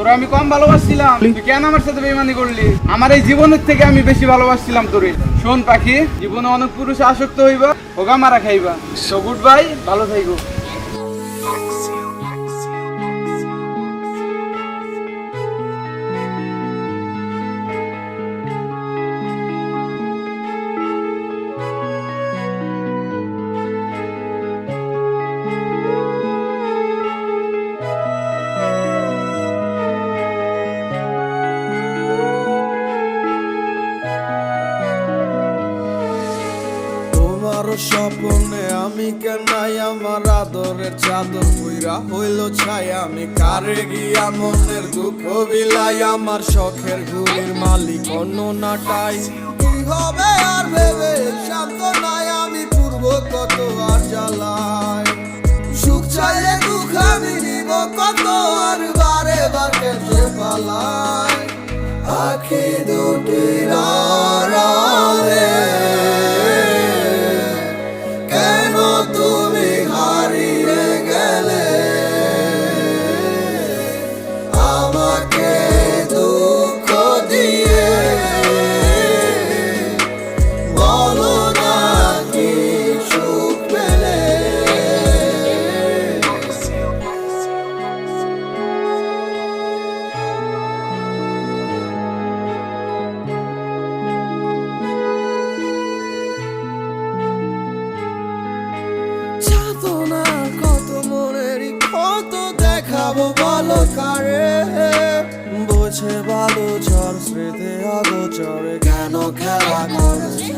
তোরা আমি কম ভালোবাসছিলাম। তুই কেন আমার সাথে বেইমানি করলি? আমার এই জীবনের থেকে আমি বেশি ভালোবাসছিলাম তোরে। শোন পাখি, জীবনে অনেক পুরুষ আসক্ত হইবা ওগা মারা খাইবা। সো গুড বাই ভালো থাইগো তোমার স্বপ্নে আমি কেনাই আমার আদরের চাদর পুইরা হইল ছাই। আমি কারে গিয়া মনের দুঃখ বিলাই আমার শখের ঘুরির মালিক অন্য নাটাই কি হবে আর ভেবে? শান্ত নাই, আমি পূর্ব কত আর জ্বালাই। সুখ চাইলে দুঃখ আমি নিব, কত আর বারে বার কেটে পালাই। আখি দুটি আড়ালে কারে বোঝে ভালো চর স্মৃতি আগোচরে কেন খেলা করেছে?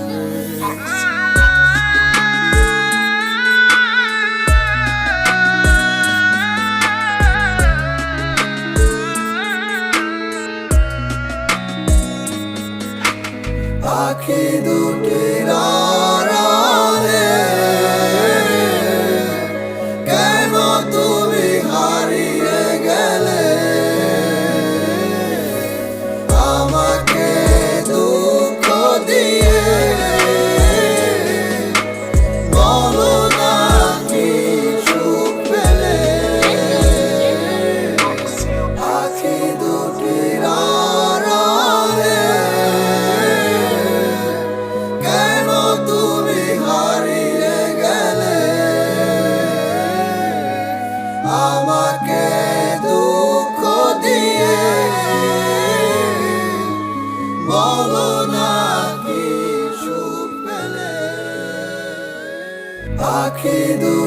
রাখি দু